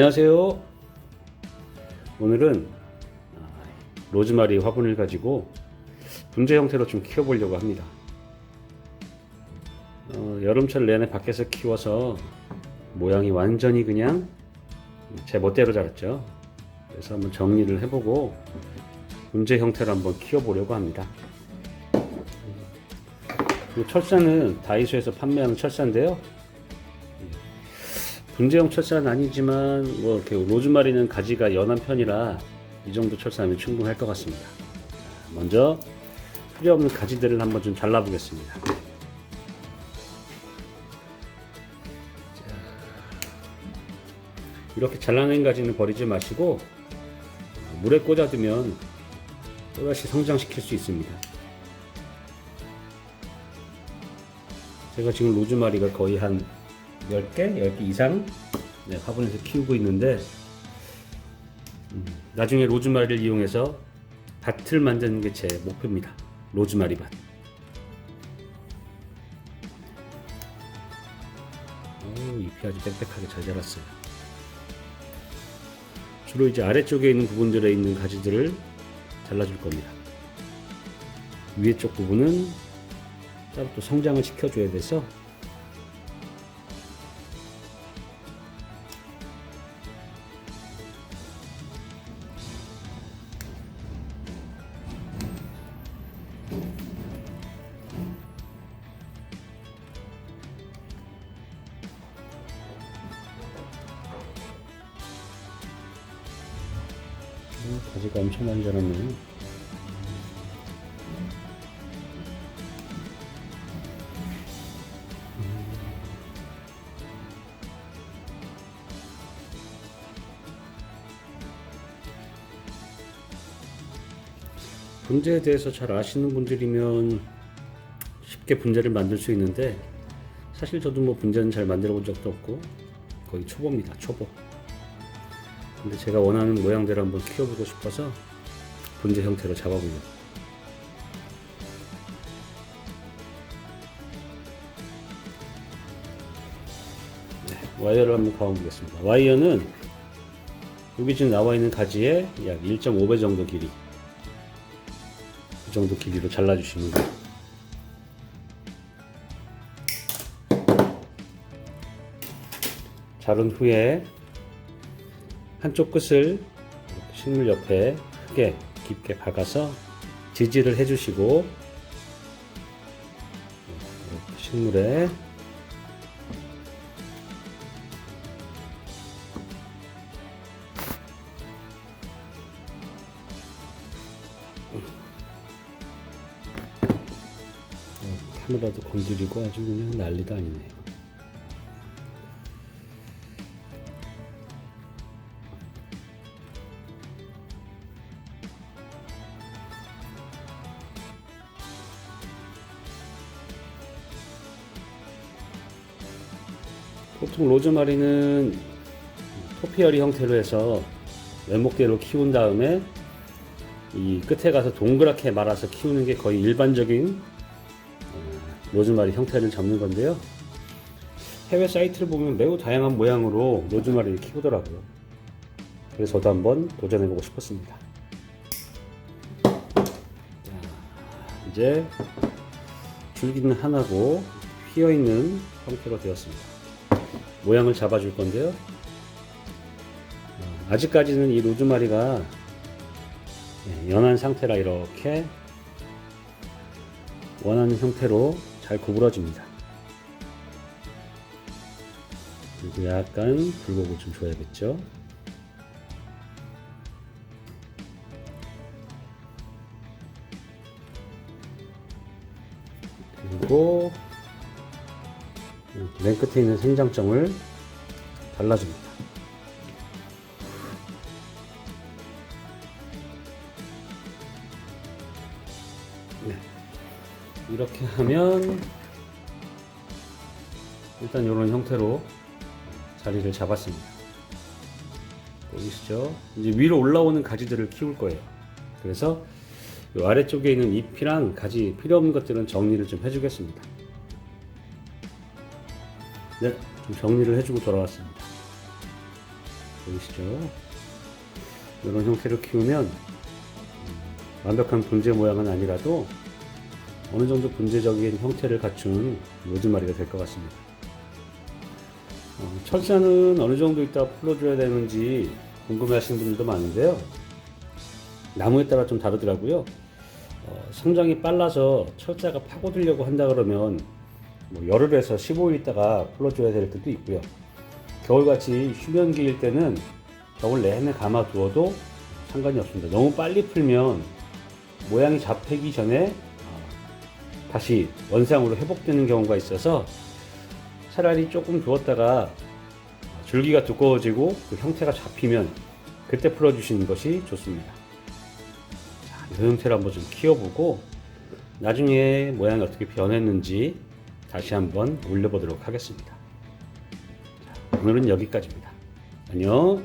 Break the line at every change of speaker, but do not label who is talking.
안녕하세요. 오늘은 아, 로즈마리 화분을 가지고 분재 형태로 좀 키워보려고 합니다. 어, 여름철 내내 밖에서 키워서 모양이 완전히 그냥 제 멋대로 자랐죠. 그래서 한번 정리를 해보고 분재 형태로 한번 키워보려고 합니다. 이 철사는 다이소에서 판매하는 철사인데요. 분재형 철사는 아니지만 뭐 이렇게 로즈마리는 가지가 연한 편이라 이 정도 철사면 충분할 것 같습니다. 먼저 필요 없는 가지들을 한번 좀 잘라보겠습니다. 이렇게 잘라낸 가지는 버리지 마시고 물에 꽂아두면 또다시 성장시킬 수 있습니다. 제가 지금 로즈마리가 거의 한 10개, 10개 이상 네, 화분에서 키우고 있는데 음, 나중에 로즈마리를 이용해서 밭을 만드는 게 제 목표입니다. 로즈마리 밭. 오, 잎이 아주 빽빽하게 잘 자랐어요. 주로 이제 아래쪽에 있는 부분들에 있는 가지들을 잘라줄 겁니다. 위에 쪽 부분은 따로 또 성장을 시켜줘야 돼서 가지가 엄청 많이 자랐네요. 분재에 대해서 잘 아시는 분들이면 쉽게 분재를 만들 수 있는데 사실 저도 뭐 분재는 잘 만들어 본 적도 없고 거의 초보입니다 초보 근데 제가 원하는 모양대로 한번 키워보고 싶어서 분재 형태로 잡아보려고 네, 와이어를 한번 가어보겠습니다 와이어는 여기 지금 나와 있는 가지의 약 1.5배 정도 길이 이 정도 길이로 잘라주시면 돼요. 자른 후에 한쪽 끝을 식물 옆에 크게 깊게 박아서 지지를 해주시고 식물에 카메라도 건드리고 아주 그냥 난리도 아니네 보통 로즈마리는 토피어리 형태로 해서 외목대로 키운 다음에 이 끝에 가서 동그랗게 말아서 키우는 게 거의 일반적인 로즈마리 형태를 잡는 건데요. 해외 사이트를 보면 매우 다양한 모양으로 로즈마리를 키우더라고요. 그래서 저도 한번 도전해보고 싶었습니다. 자, 이제 줄기는 하나고 휘어있는 형태로 되었습니다. 모양을 잡아줄 건데요. 어, 아직까지는 이 로즈마리가 예, 연한 상태라 이렇게 원하는 형태로 잘 구부러집니다. 그리고 약간 굴곡을 좀 줘야겠죠. 그리고 맨 끝에 있는 생장점을 발라줍니다. 네. 이렇게 하면 일단 이런 형태로 자리를 잡았습니다. 보이시죠? 이제 위로 올라오는 가지들을 키울 거예요. 그래서 이 아래쪽에 있는 잎이랑 가지 필요 없는 것들은 정리를 좀 해주겠습니다. 네, 좀 정리를 해주고 돌아왔습니다. 보이시죠? 이런 형태로 키우면 음, 완벽한 분재 모양은 아니라도 어느 정도 분재적인 형태를 갖춘 로즈마리가 될 것 같습니다. 어, 철사는 어느 정도 있다 풀어줘야 되는지 궁금해하시는 분들도 많은데요. 나무에 따라 좀 다르더라고요. 어, 성장이 빨라서 철사가 파고들려고 한다 그러면 뭐 열흘에서 15일 있다가 풀어줘야 될 때도 있고요. 겨울같이 휴면기일 때는 겨울 내내 감아두어도 상관이 없습니다. 너무 빨리 풀면 모양이 잡히기 전에 어, 다시 원상으로 회복되는 경우가 있어서 차라리 조금 두었다가 줄기가 두꺼워지고 그 형태가 잡히면 그때 풀어주시는 것이 좋습니다. 자, 이 형태를 한번 좀 키워보고 나중에 모양이 어떻게 변했는지 다시 한번 올려보도록 하겠습니다. 자, 오늘은 여기까지입니다. 안녕.